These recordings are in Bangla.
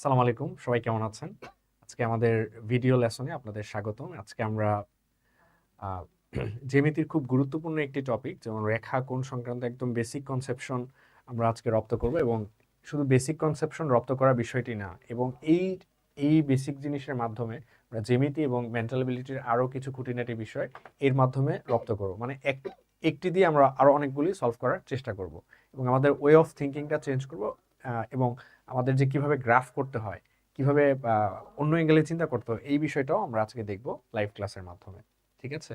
সালাম আলাইকুম, সবাই কেমন আছেন? আজকে আমাদের ভিডিও লেসনে আপনাদের স্বাগতম। আজকে আমরা জ্যামিতির খুব গুরুত্বপূর্ণ একটি টপিক যেমন রেখা, কোণ সংক্রান্ত একদম বেসিক কনসেপশন আমরা আজকে রপ্ত করব এবং শুধু বেসিক কনসেপশন রপ্ত করা বিষয়টি না, এবং এই এই বেসিক জিনিসের মাধ্যমে আমরা জ্যামিতি এবং মেন্টাল এবিলিটির আরও কিছু খুঁটিনাটি বিষয় এর মাধ্যমে রপ্ত করব। মানে এক, একটি দিয়ে আমরা আরও অনেকগুলি সলভ করার চেষ্টা করব এবং আমাদের ওয়ে অফ থিঙ্কিংটা চেঞ্জ করব। এবং আমাদের যে কীভাবে গ্রাফ করতে হয়, কীভাবে অন্য অ্যাঙ্গেলে চিন্তা করতে এই বিষয়টাও আমরা আজকে দেখব লাইভ ক্লাসের মাধ্যমে, ঠিক আছে?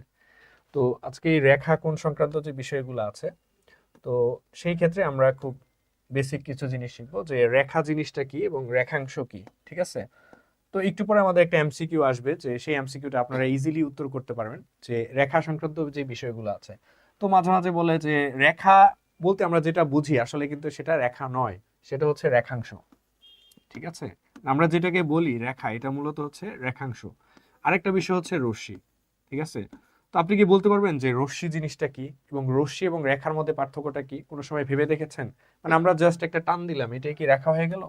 তো আজকে এই রেখা কোণ সংক্রান্ত যে বিষয়গুলো আছে, তো সেই ক্ষেত্রে আমরা খুব বেসিক কিছু জিনিস শিখব যে রেখা জিনিসটা কি এবং রেখাংশ কি, ঠিক আছে? তো একটু পরে আমাদের একটা এমসিকিউ আসবে যে সেই এমসিকিউটা আপনারা ইজিলি উত্তর করতে পারবেন যে রেখা সংক্রান্ত যে বিষয়গুলো আছে। তো মাঝে মাঝে বলে যে রেখা বলতে আমরা যেটা বুঝি, আসলে কিন্তু সেটা রেখা নয়। সেটা হচ্ছে রেখাংশ। ঠিক আছে? আমরা যেটাকে বলি রেখা, এটা মূলত হচ্ছে রেখাংশ। আরেকটা বিষয় হচ্ছে রশ্মি। ঠিক আছে? তো আপনি কি বলতে পারবেন যে রশ্মি জিনিসটা কি? এবং রশ্মি এবং রেখার মধ্যে পার্থক্যটা কি? কোনো সময় ভেবে দেখেছেন? মানে আমরা জাস্ট একটা টান দিলাম, এটা কি রেখা হয়ে গেল?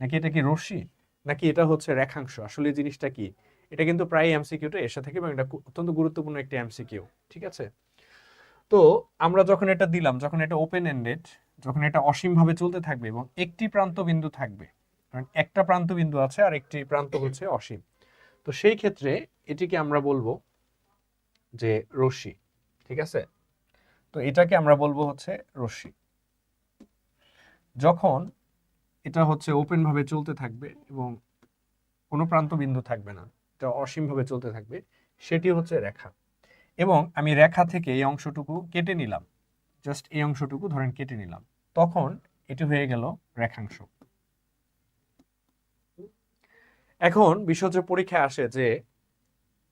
নাকি এটা কি রশ্মি? নাকি এটা হচ্ছে রেখাংশ? আসলে জিনিসটা কি? এটা কিন্তু প্রায় এমসিকিউটা এসে থাকে এবং এটা অত্যন্ত গুরুত্বপূর্ণ একটি এমসিকিউ ঠিক আছে? তো আমরা যখন এটা দিলাম, যখন এটা ওপেন এন্ডেড যখন এটা অসীমভাবে চলতে থাকবে এবং একটি প্রান্ত বিন্দু থাকবে, কারণ একটা প্রান্ত বিন্দু আছে আর একটি প্রান্ত হচ্ছে অসীম। তো সেই ক্ষেত্রে এটিকে আমরা বলব যে রশ্মি, ঠিক আছে? তো এটাকে আমরা বলব হচ্ছে রশ্মি। যখন এটা হচ্ছে ওপেন ভাবে চলতে থাকবে এবং কোনো প্রান্ত বিন্দু থাকবে না, এটা অসীমভাবে চলতে থাকবে, সেটি হচ্ছে রেখা। এবং আমি রেখা থেকে এই অংশটুকু কেটে নিলাম। জাস্ট এই অংশটুকু ধরেন কেটে নিলাম। তখন এটি হয়ে গেল রেখাংশ। এখন হচ্ছে পরীক্ষায় আসে যে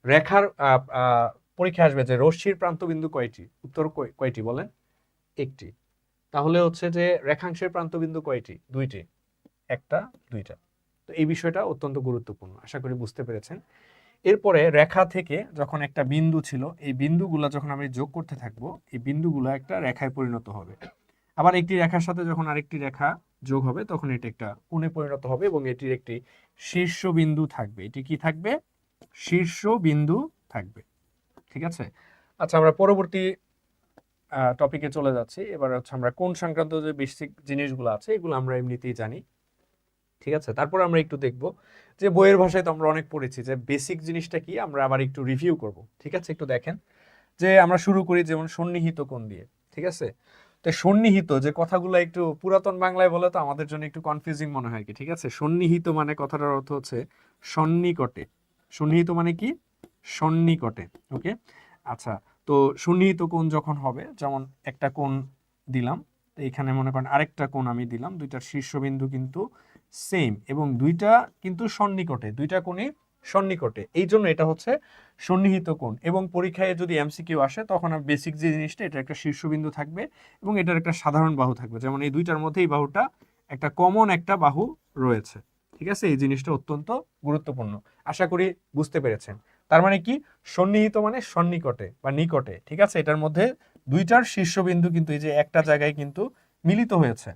রেখার আহ, আসবে যে রশ্মির প্রান্তবিন্দু কয়টি? উত্তর কয়টি বলেন? একটি। তাহলে হচ্ছে যে রেখাংশের প্রান্তবিন্দু কয়টি? দুইটি। একটা দুইটা। তো এই বিষয়টা অত্যন্ত গুরুত্বপূর্ণ। আশা করি বুঝতে পেরেছেন। এরপরে রেখা থেকে যখন একটা বিন্দু ছিল, এই বিন্দুগুলা যখন আমি যোগ করতে থাকব, এই বিন্দুগুলো একটা রেখায় পরিণত হবে। আবার একটি রেখার সাথে যখন আরেকটি রেখা যোগ হবে, তখন এটি একটা কোণে পরিণত হবে এবং এটির একটি শীর্ষ বিন্দু থাকবে। এটি কি থাকবে? শীর্ষ বিন্দু থাকবে। ঠিক আছে? আচ্ছা আমরা পরবর্তী টপিকে চলে যাচ্ছি। এবার হচ্ছে আমরা কোন সংক্রান্ত যে বেসিক জিনিসগুলো আছে, এগুলো আমরা এমনিতেই জানি। ঠিক আছে? তারপর আমরা একটু দেখব যে বইয়ের ভাষায় তো আমরা অনেক পড়েছি, যে বেসিক জিনিসটা কি আমরা আবার একটু রিভিউ করব। ঠিক আছে? একটু দেখেন। যে আমরা শুরু করি যেমন সন্নিহিত কোণ দিয়ে, ঠিক আছে? তো সন্নিহিত যে কথাগুলো একটু পুরাতন বাংলায় বলে তো আমাদের জন্য একটু কনফিউজিং মনে হয় কি, ঠিক আছে? সন্নিহিত মানে কথাটার অর্থ হচ্ছে সন্নিকটে। সন্নিহিত মানে কি? সন্নিকটে ওকে আচ্ছা তো সন্নিহিত কোণ যখন হবে, যেমন একটা কোণ দিলাম, তো এখানে মনে করেন আরেকটা কোণ আমি দিলাম, দুইটার শীর্ষবিন্দু কিন্তু সেম এবং দুইটা কিন্তু সন্নিকটে, দুইটা কোণই সন্নিকটে। এই জন্য এটা হচ্ছে সন্নিহিত কোণ এবং পরীক্ষায় যদি এমসিকিউ আসে, তখন বেসিক যে জিনিসটা এটা একটা শীর্ষবিন্দু থাকবে এবং এটার একটা সাধারণ বাহু থাকবে। যেমন এই দুইটার মধ্যে এই বাহুটা একটা কমন একটা বাহু রয়েছে। ঠিক আছে? এই জিনিসটা অত্যন্ত গুরুত্বপূর্ণ। আশা করি বুঝতে পেরেছেন। তার মানে কি? সন্নিহিত মানে সন্নিকটে বা নিকটে। ঠিক আছে? এটার মধ্যে দুইটার শীর্ষবিন্দু কিন্তু এই যে একটা জায়গায় কিন্তু মিলিত হয়েছে।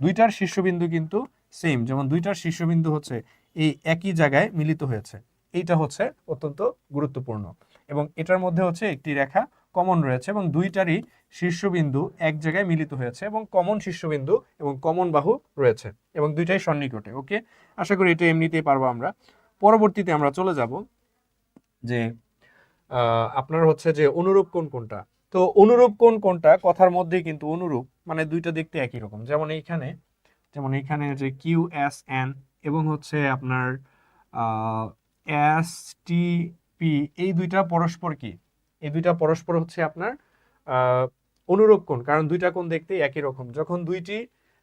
দুইটার শীর্ষবিন্দু কিন্তু সেম, যেমন দুইটার শীর্ষবিন্দু হচ্ছে এই একই জায়গায় মিলিত হয়েছে। এইটা হচ্ছে অত্যন্ত গুরুত্বপূর্ণ। এবং এটার মধ্যে হচ্ছে একটি রেখা কমন রয়েছে এবং দুইটারই শীর্ষবিন্দু এক জায়গায় মিলিত হয়েছে এবং কমন শীর্ষবিন্দু এবং কমন বাহু রয়েছে এবং দুইটাই সন্নিকটে, ওকে? আশা করি এটা এমনিতেই পারব আমরা। পরবর্তীতে আমরা চলে যাব যে আপনার হচ্ছে যে অনুরূপ কোন কোনটা? তো অনুরূপ কোন কোনটা? কথার মধ্যেই কিন্তু অনুরূপ মানে দুইটা দেখতে একই রকম। যেমন এইখানে যেমন এখানে যে কিউ এস এন এবং হচ্ছে আপনার এস টি পি, এই দুইটা পরস্পর কি? এই দুইটা পরস্পর হচ্ছে আপনার অনুরূপ কোণ, কারণ দুইটা কোণ দেখতেই একই রকম। যখন দুইটি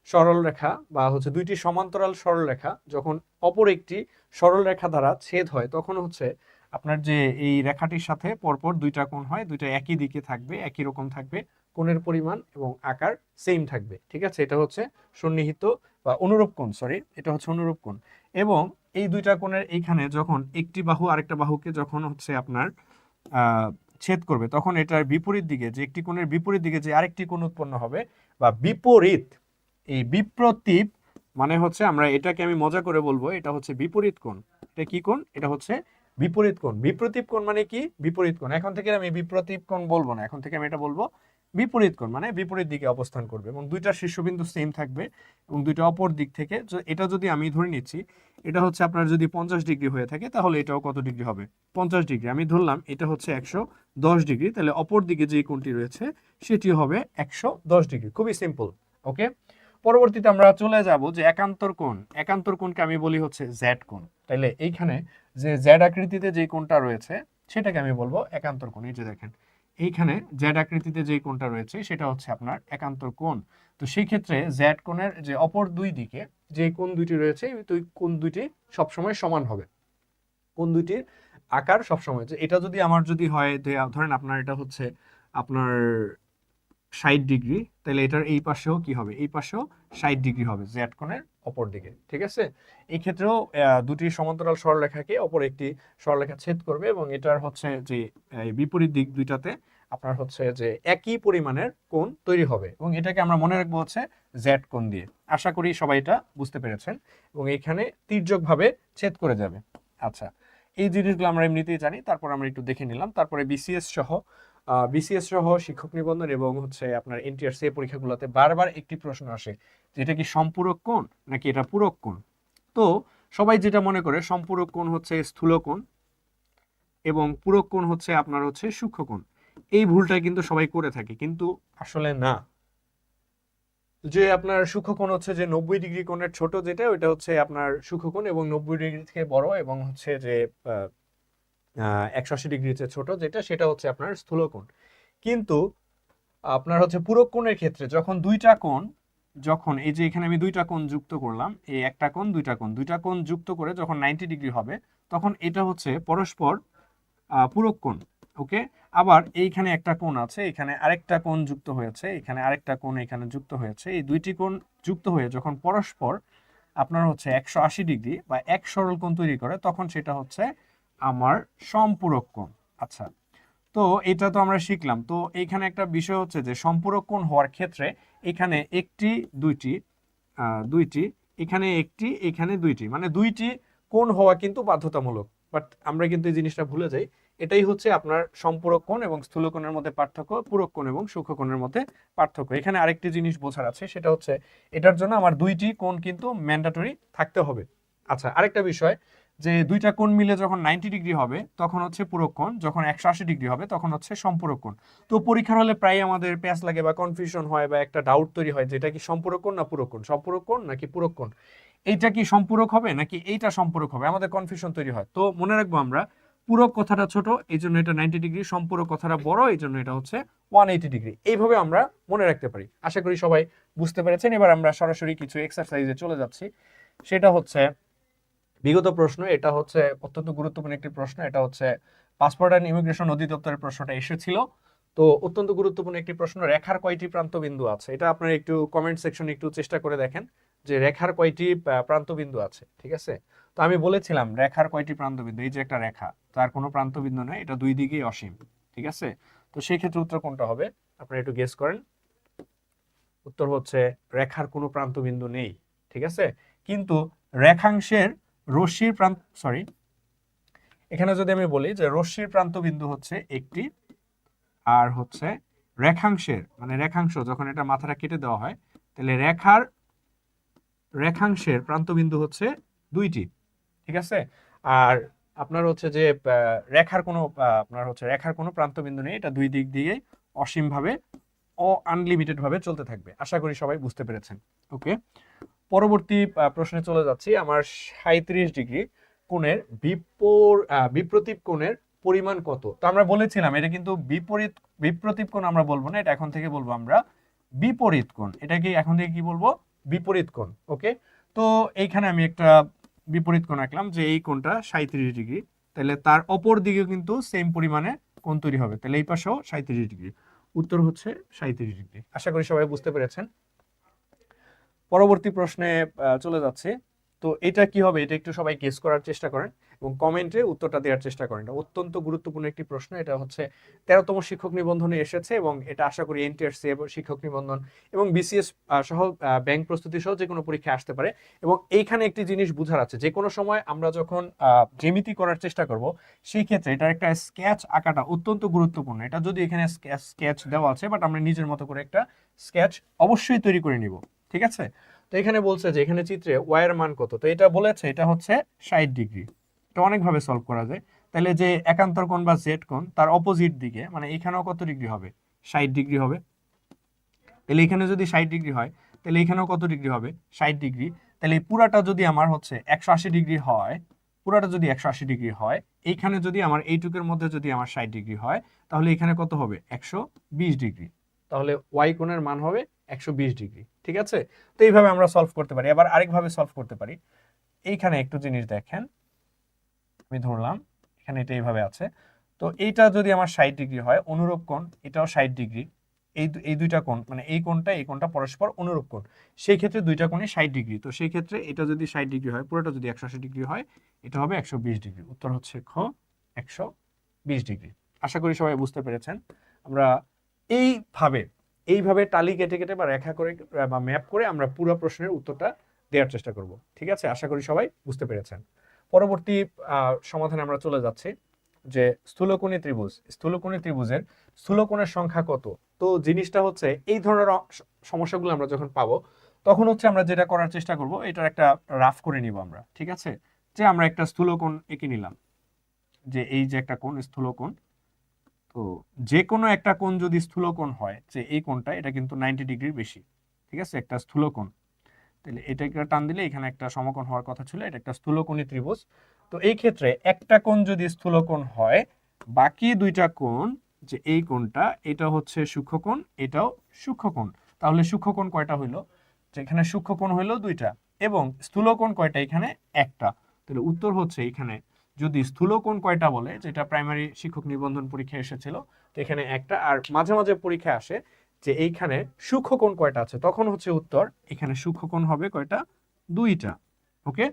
সরল রেখা বা হচ্ছে দুইটি সমান্তরাল সরল রেখা যখন অপর একটি সরল রেখা দ্বারা ছেদ হয়, তখন হচ্ছে আপনার যে এই রেখাটির সাথে পরপর দুইটা কোণ হয়, দুইটা একই দিকে থাকবে, একই রকম থাকবে। কোণের পরিমাণ এবং আকার সেম থাকবে, ঠিক আছে? এটা হচ্ছে সন্নিহিত বা অনুরূপ কোণ সরি এটা হচ্ছে অনুরূপ কোণ। এবং এই দুইটা কোণের এইখানে যখন একটি বাহু আরেকটা বাহুকে যখন হচ্ছে আপনার ছেদ করবে, তখন এটার বিপরীত দিকে, যে একটি কোণের বিপরীত দিকে যে আরেকটি কোণ উৎপন্ন হবে বা বিপরীত, এই বিপ্রতীপ মানে হচ্ছে আমরা এটাকে আমি মজা করে বলব, এটা হচ্ছে বিপরীত কোণ। এটা কি কোণ? এটা হচ্ছে বিপরীত কোণ। বিপ্রতীপ কোণ মানে কি? বিপরীত কোণ। এখন থেকে আমি বিপ্রতীপ কোণ বলব না। এখন থেকে আমি এটা বলব বিপরীত কোণ মানে বিপরীত দিকে অবস্থান করবে এবং দুইটা শীর্ষবিন্দু সেম থাকবে এবং দুইটা অপর দিক থেকে এটা যদি আমি ধরে নিচ্ছি, এটা হচ্ছে আপনার যদি পঞ্চাশ ডিগ্রি হয়ে থাকে, তাহলে এটাও কত ডিগ্রি হবে? পঞ্চাশ ডিগ্রি। আমি ধরলাম এটা হচ্ছে একশো দশ ডিগ্রি, তাহলে অপর দিকে যে কোণটি রয়েছে, সেটি হবে একশো দশ ডিগ্রি। খুবই সিম্পল ওকে পরবর্তীতে আমরা চলে যাব যে একান্তর কোণ। একান্তর কোণকে আমি বলি হচ্ছে জেড কোণ। তাইলে এইখানে যে জেড আকৃতিতে যে কোণটা রয়েছে, সেটাকে আমি বলব একান্তর কোণ। এই যে দেখেন এইখানে জ্যাড আকৃতিতে যে কোণটা রয়েছে, সেটা হচ্ছে আপনার একান্তর কোণ। তো সেই ক্ষেত্রে জ্যাড কোণের যে অপর দুই দিকে যে কোণ দুইটি রয়েছে দুই কোণ দুইটি সবসময় সমান হবে। কোণ দুইটির আকার সবসময়। যে এটা যদি আমার যদি হয়, যে ধরেন আপনার এটা হচ্ছে আপনার ষাট ডিগ্রি, তাহলে এটার এই পাশেও কি হবে? এই পাশেও ষাট ডিগ্রি হবে জেড কোণের অপর দিকে, ঠিক আছে? এই ক্ষেত্রেও দুটি সমান্তরাল সরলরেখাকে অপর একটি সরলরেখা ছেদ করবে এবং এটার হচ্ছে যে বিপরীত দিক দুইটাতে আপনার হচ্ছে যে একই পরিমাণের কোণ তৈরি হবে এবং এটাকে আমরা মনে রাখব হচ্ছে জেড কোণ দিয়ে। আশা করি সবাই এটা বুঝতে পেরেছেন এবং এখানে তির্যকভাবে ছেদ করে যাবে। আচ্ছা এই জিনিসগুলো আমরা এমনিতেই জানি, তারপর আমরা একটু দেখে নিলাম। তারপরে বিসিএস সহ বিসিএস সহ শিক্ষক নিবন্ধন এবং হচ্ছে আপনার এনটিআর সি পরীক্ষাগুলোতে বারবার একটি প্রশ্ন আসে যে এটা কি সম্পূরক কোণ নাকি এটা পূরক কোণ? তো সবাই যেটা মনে করে, সম্পূরক কোণ হচ্ছে স্থূল কোণ এবং পূরক কোণ হচ্ছে আপনার হচ্ছে সূক্ষ্ম কোণ। এই ভুলটা কিন্তু সবাই করে থাকে, কিন্তু আসলে না। যে আপনার সূক্ষ্মকোণ হচ্ছে যে নব্বই ডিগ্রি কোণের ছোট যেটা, ওইটা হচ্ছে আপনার সূক্ষ্মকোণ এবং নব্বই ডিগ্রি থেকে বড় এবং হচ্ছে যে একশো আশি ডিগ্রির চেয়ে ছোট যেটা, সেটা হচ্ছে আপনার স্থূলকোণ। কিন্তু আপনার হচ্ছে পূরক কোণের ক্ষেত্রে যখন দুইটা কোণ, যখন এই যে এখানে আমি দুইটা কোণ যুক্ত করলাম, এই একটা কোণ, দুইটা কোণ দুইটা কোণ যুক্ত করে যখন নাইনটি ডিগ্রি হবে, তখন এটা হচ্ছে পরস্পর পূরক কোণ, ওকে? আবার এইখানে একটা কোণ আছে, এখানে আরেকটা কোণ যুক্ত হয়েছে, এখানে আরেকটা কোণ এখানে যুক্ত হয়েছে। এই দুইটি কোণ যুক্ত হয়ে যখন পরস্পর আপনার হচ্ছে একশো আশি ডিগ্রি বা এক সরল কোণ তৈরি করে, তখন সেটা হচ্ছে আমার সম্পূরক কোণ। আচ্ছা তো এটা তো আমরা শিখলাম। তো এইখানে একটা বিষয় হচ্ছে যে সম্পূরক কোণ হওয়ার ক্ষেত্রে এখানে একটি, দুইটি দুইটি, এখানে একটি, এখানে দুইটি মানে দুইটি কোণ হওয়া কিন্তু বাধ্যতামূলক। বাট আমরা কিন্তু এই জিনিসটা ভুলে যাই। এটাই হচ্ছে আপনার সম্পূরক কোণ এবং স্থূল কোণের মধ্যে পার্থক্য, পূরক কোণ এবং সূক্ষ্ম কোণের মধ্যে পার্থক্য। এখানে আরেকটি জিনিস বোঝার আছে, সেটা হচ্ছে এটার জন্য আমার দুইটি কোণ কিন্তু ম্যান্ডাটরি থাকতে হবে। আচ্ছা আরেকটা বিষয়, যে দুইটা কোণ মিলে যখন নাইনটি ডিগ্রি হবে, তখন হচ্ছে পূরক কোণ, যখন একশো আশি ডিগ্রি হবে, তখন হচ্ছে সম্পূরক কোণ। তো পরীক্ষার হলে প্রায় আমাদের প্যাচ লাগে বা কনফিউশন হয় বা একটা ডাউট তৈরি হয় যে এটা কি সম্পূরক কোণ না পূরক কোণ? সম্পূরক কোণ নাকি পূরক কোণ? এইটা কি সম্পূরক হবে নাকি এইটা সম্পূরক হবে? আমাদের কনফিউশন তৈরি হয়। তো মনে রাখব আমরা পূরক কথাটা ছোট এই জন্য এটা নাইনটি ডিগ্রি সম্পূরক কথাটা বড় এই জন্য এটা হচ্ছে ওয়ান এইটি ডিগ্রি এইভাবে আমরা মনে রাখতে পারি। আশা করি সবাই বুঝতে পেরেছেন। এবার আমরা সরাসরি কিছু এক্সারসাইজে চলে যাচ্ছি। সেটা হচ্ছে বিগত প্রশ্ন, এটা হচ্ছে অত্যন্ত গুরুত্বপূর্ণ একটি প্রশ্ন, এটা হচ্ছে পাসপোর্ট অ্যান্ড ইমিগ্রেশন অধিদপ্তরের প্রশ্নটা এসেছিল। তো অত্যন্ত গুরুত্বপূর্ণ একটি প্রশ্ন, রেখার কয়টি প্রান্তবিন্দু আছে? এটা আপনারা একটু কমেন্ট সেকশনে একটু চেষ্টা করে দেখেন যে রেখার কয়টি প্রান্তবিন্দু আছে, ঠিক আছে? তো আমি বলেছিলাম, রেখার কয়টি প্রান্তবিন্দু? এই যে একটা রেখা, তার কোনো প্রান্তবিন্দু নেই, এটা দুই দিকেই অসীম, ঠিক আছে? তো সেই ক্ষেত্রে উত্তর কোনটা হবে? আপনারা একটু গেস করেন। উত্তর হচ্ছে, রেখার কোনো প্রান্তবিন্দু নেই, ঠিক আছে? কিন্তু রেখাংশের রশ্মির প্রান্ত সরি এখানে যদি আমি বলি যে রশ্মির প্রান্তবিন্দু হচ্ছে একটি, আর হচ্ছে রেখাংশের মানে রেখাংশ, যখন এটা মাথাটা কেটে দেওয়া হয়, তাহলে রেখার, রেখাংশের প্রান্তবিন্দু হচ্ছে দুইটি। ঠিক আছে? আর আপনার হচ্ছে যে রেখার কোনো আপনার হচ্ছে রেখার কোনো প্রান্তবিন্দু নেই। এটা দুই দিক দিয়েই অসীমভাবে, ও আনলিমিটেড ভাবে চলতে থাকবে। আশা করি সবাই বুঝতে পেরেছেন। ওকে? পরবর্তী প্রশ্নে চলে যাচ্ছি। আমার সাঁত্রিশ ডিগ্রি কোণের বিপর বিপ্রতীপ কোণের পরিমাণ কত? তো আমরা বলেছিলাম, এটা কিন্তু বিপরীত, বিপ্রতীপ কোণ আমরা বলব না, এটা এখন থেকে বলব আমরা বিপরীত কোণ। এটা কি এখন থেকে কি বলব? বিপরীত কোণ। ওকে? তো এইখানে আমি একটা বিপরীত কোণ আঁকলাম যে এই কোণটা সাঁত্রিশ ডিগ্রি। তাহলে তার অপর দিকেও কিন্তু সেম পরিমাণে কোণ তৈরি হবে। তাহলে এই পাশেও সাঁত্রিশ ডিগ্রি। উত্তর হচ্ছে সাঁত্রিশ ডিগ্রি। আশা করি সবাই বুঝতে পেরেছেন। পরবর্তী প্রশ্নে চলে যাচ্ছে। তো এটা কি হবে? এটা একটু সবাই গেস করার চেষ্টা করেন এবং কমেন্টে উত্তরটা দেওয়ার চেষ্টা করেন। এটা অত্যন্ত গুরুত্বপূর্ণ একটি প্রশ্ন। এটা হচ্ছে তেরোতম শিক্ষক নিবন্ধনে এসেছে এবং এটা আশা করি এনটিআরসি এবং শিক্ষক নিবন্ধন এবং বিসিএস সহ ব্যাংক প্রস্তুতি সহ যে কোনো পরীক্ষা আসতে পারে এবং এইখানে একটি জিনিস বুঝার আছে। যে কোনো সময় আমরা যখন জ্যামিতি করার চেষ্টা করব, সেই ক্ষেত্রে এটার একটা স্কেচ আঁকাটা অত্যন্ত গুরুত্বপূর্ণ। এটা যদি এখানে স্কেচ দেওয়া আছে বাট আমরা নিজের মতো করে একটা স্কেচ অবশ্যই তৈরি করে নিব। ঠিক আছে? তো এখানে বলছে যে, এখানে চিত্রে ওয়াই এর মান কত? তো এটা বলেছে, এটা হচ্ছে ষাট ডিগ্রি। এটা অনেকভাবে সলভ করা যায়। তাহলে যে একান্তর কোণ বা জেড কোণ, তার অপোজিট দিকে মানে এখানেও কত ডিগ্রি হবে? ষাট ডিগ্রি হবে। তাহলে এখানে যদি ষাট ডিগ্রি হয়, তাহলে এখানেও কত ডিগ্রি হবে? ষাট ডিগ্রি। তাহলে পুরাটা যদি আমার হচ্ছে একশো আশি ডিগ্রি হয়, পুরাটা যদি একশো আশি ডিগ্রি হয়, এইখানে যদি আমার, এইটুকের মধ্যে যদি আমার ষাট ডিগ্রি হয়, তাহলে এখানে কত হবে? একশো বিশ ডিগ্রি। তাহলে ওয়াই কোণের মান হবে একশো বিশ ডিগ্রি, ঠিক আছে? তো এইভাবে আমরা সলভ করতে পারি। আবার আরেকভাবে সলভ করতে পারি। এইখানে একটু জিনিস দেখেন। আমি ধরলাম, এখানে এটা এইভাবে আছে। তো এইটা যদি আমার ষাট ডিগ্রি হয়, অনুরূপ কোণ, এটাও ষাট ডিগ্রি। এই এই দুইটা কোণ মানে এই কোণটা এই কোণটা পরস্পর অনুরূপ কোণ। সেই ক্ষেত্রে দুইটা কোণে ষাট ডিগ্রি। তো সেই ক্ষেত্রে এটা যদি ষাট ডিগ্রি হয়, পুরোটা যদি একশো আশি ডিগ্রি হয়, এটা হবে একশো বিশ ডিগ্রি। উত্তর হচ্ছে খ, একশো বিশ ডিগ্রি। আশা করি সবাই বুঝতে পেরেছেন। আমরা এইভাবে এইভাবে টালি কেটে কেটে বা রেখা করে, বা ম্যাপ করে আমরা পুরো প্রশ্নের উত্তরটা দেওয়ার চেষ্টা করব। ঠিক আছে? আশা করি সবাই বুঝতে পেরেছেন। পরবর্তী সমাধানে আমরা চলে যাচ্ছি যে স্থূলকোণী ত্রিভুজ। স্থূলকোণী ত্রিভুজের স্থূলকোণের সংখ্যা কত? তো জিনিসটা হচ্ছে এই ধরনের সমস্যাগুলো আমরা যখন পাবো, তখন হচ্ছে আমরা যেটা করার চেষ্টা করব, এটার একটা রাফ করে নিব আমরা। ঠিক আছে? যে আমরা একটা স্থূলকোণ এঁকে নিলাম। যে এই যে একটা কোণ, স্থূলকোণ তো যে কোনো একটা কোণ যদি স্থূলকোণ হয়, যে এই কোণটা, এটা কিন্তু নাইনটি ডিগ্রির বেশি, ঠিক আছে? একটা স্থূলকোণ। তাহলে এটা একটা টান দিলে এখানে একটা সমকোণ হওয়ার কথা ছিল, এটা একটা স্থূলকোণী ত্রিভুজ। তো এই ক্ষেত্রে একটা কোণ যদি স্থূলকোণ হয়, বাকি দুইটা কোণ, যে এই কোণটা, এটা হচ্ছে সূক্ষ্মকোণ, এটাও সূক্ষ্মকোণ। তাহলে সূক্ষ্মকোণ কয়টা হইল? যেখানে সূক্ষ্মকোণ হইল দুইটা, এবং স্থূলকোণ কয়টা? এখানে একটা। তাহলে উত্তর হচ্ছে এখানে যদি স্থূলকোণ কয়টা বলে, যেটা প্রাইমারি শিক্ষক নিবন্ধন পরীক্ষায় এসেছিল, তো এখানে একটা, আর মাঝে মাঝে পরীক্ষায় আসে যে এইখানে সূক্ষ্মকোণ কয়টা আছে, তখন হচ্ছে উত্তর এখানে সূক্ষ্মকোণ হবে কয়টা? দুইটা। ওকে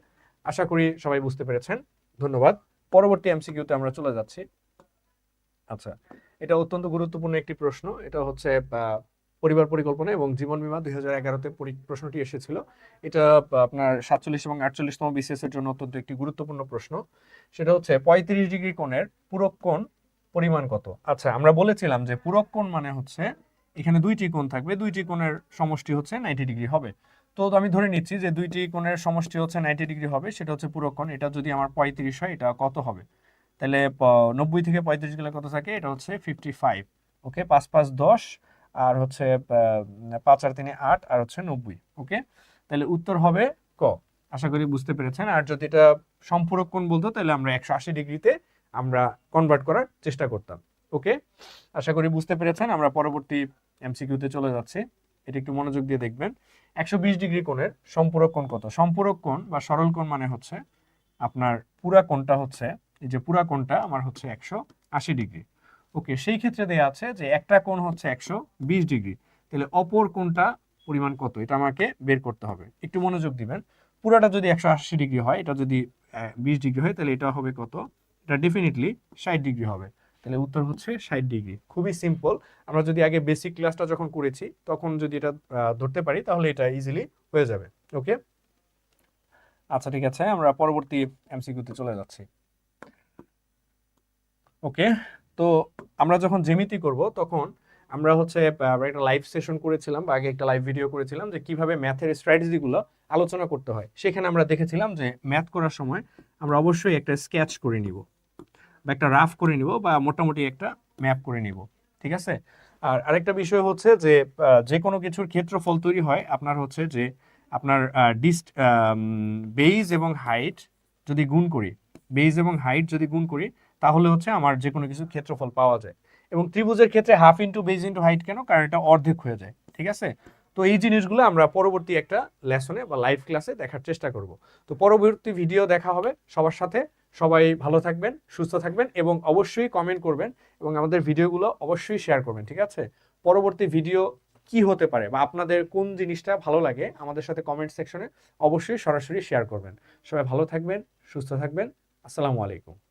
আশা করি সবাই বুঝতে পেরেছেন। ধন্যবাদ। পরবর্তী এমসিকিউতে আমরা চলে যাচ্ছি। আচ্ছা এটা অত্যন্ত গুরুত্বপূর্ণ একটি প্রশ্ন। এটা হচ্ছে পরিবার পরিকল্পনা এবং জীবন বীমা দুই হাজার এগারোতে প্রশ্নটি এসেছিল। এটা আপনার সাতচল্লিশ এবং আটচল্লিশতম বিসিএস এর জন্য অত্যন্ত একটি গুরুত্বপূর্ণ প্রশ্ন। সেটা হচ্ছে, পঁয়ত্রিশ ডিগ্রি কোণের পূরক কোণ পরিমাণ কত? আচ্ছা আমরা বলেছিলাম যে পূরক কোণ মানে হচ্ছে, এখানে দুইটি কোণ থাকবে, দুইটি কোণের সমষ্টি হচ্ছে নাইনটি ডিগ্রি হবে। তো আমি ধরে নিচ্ছি যে দুইটি কোণের সমষ্টি হচ্ছে নাইনটি ডিগ্রি হবে, সেটা হচ্ছে পূরক কোণ, এটা যদি আমার পঁয়ত্রিশ হয়, এটা কত হবে? তাহলে নব্বই থেকে পঁয়ত্রিশ গেলে কত থাকে? এটা হচ্ছে ফিফটি ফাইভ ওকে পাঁচ পাঁচ দশ আর হচ্ছে পাঁচ আর তিনে আট, আর হচ্ছে নব্বই, ওকে? তাহলে উত্তর হবে ক? আশা করি বুঝতে পেরেছেন। আর যদি এটা সম্পূরক কোণ বলতো, তাহলে আমরা একশো আশি ডিগ্রিতে আমরা কনভার্ট করার চেষ্টা করতাম, ওকে? আশা করি বুঝতে পেরেছেন। আমরা পরবর্তী এমসিকিউতে চলে যাচ্ছি। এটা একটু মনোযোগ দিয়ে দেখবেন। একশো বিশ ডিগ্রি কোণের সম্পূরক কোণ কত? সম্পূরক কোণ বা সরল কোণ মানে হচ্ছে আপনার পুরা কোণটা হচ্ছে, এই যে পুরা কোণটা আমার হচ্ছে একশো আশি ডিগ্রি। ওকে, সেই ক্ষেত্রে দেয়া আছে যে একটা কোণ হচ্ছে একশো বিশ ডিগ্রি। তাহলে অপর কোণটা পরিমাণ কত? এটা আমাকে বের করতে হবে। একটু মনোযোগ দিবেন। পুরাটা যদি একশো আশি ডিগ্রি হয়, এটা যদি বিশ ডিগ্রি হয়, তাহলে এটা হবে কত? এটা ডেফিনেটলি ষাট ডিগ্রি হবে। তাহলে উত্তর হচ্ছে ষাট ডিগ্রি। খুবই সিম্পল আমরা যদি আগে বেসিক ক্লাসটা যখন করেছি, তখন যদি এটা ধরতে পারি, তাহলে এটা ইজিলি হয়ে যাবে। ওকে আচ্ছা ঠিক আছে। আমরা পরবর্তী এমসিকিউতে চলে যাচ্ছি। ওকে তো আমরা যখন জ্যামিতি করব, তখন আমরা হচ্ছে একটা লাইভ সেশন করেছিলাম বা আগে একটা লাইভ ভিডিও করেছিলাম যে কীভাবে ম্যাথের স্ট্র্যাটেজিগুলো আলোচনা করতে হয়। সেখানে আমরা দেখেছিলাম যে ম্যাথ করার সময় আমরা অবশ্যই একটা স্কেচ করে নিব বা একটা রাফ করে নিব বা মোটামুটি একটা ম্যাপ করে নিব, ঠিক আছে? আর আরেকটা বিষয় হচ্ছে যে যে কোনো কিছুর ক্ষেত্রফল তৈরি হয় আপনার হচ্ছে যে আপনার ডিস্ট বেইজ এবং হাইট যদি গুণ করি বেইজ এবং হাইট যদি গুণ করি তাহলে হচ্ছে আমার যে কোনো কিছুর ক্ষেত্রফল পাওয়া যায়। এবং ত্রিভুজের ক্ষেত্রে half into base into height কেন? কারণ এটা অর্ধেক হয়ে যায়, ঠিক আছে? তো এই জিনিসগুলো আমরা পরবর্তী একটা লেসনে বা লাইভ ক্লাসে দেখার চেষ্টা করব। তো পরবর্তী ভিডিও দেখা হবে সবার সাথে। সবাই ভালো থাকবেন, সুস্থ থাকবেন এবং অবশ্যই কমেন্ট করবেন এবং আমাদের ভিডিওগুলো অবশ্যই শেয়ার করবেন, ঠিক আছে? পরবর্তী ভিডিও কি হতে পারে বা আপনাদের কোন জিনিসটা ভালো লাগে আমাদের সাথে কমেন্ট সেকশনে অবশ্যই সরাসরি শেয়ার করবেন। সবাই ভালো থাকবেন, সুস্থ থাকবেন। আসসালামু আলাইকুম।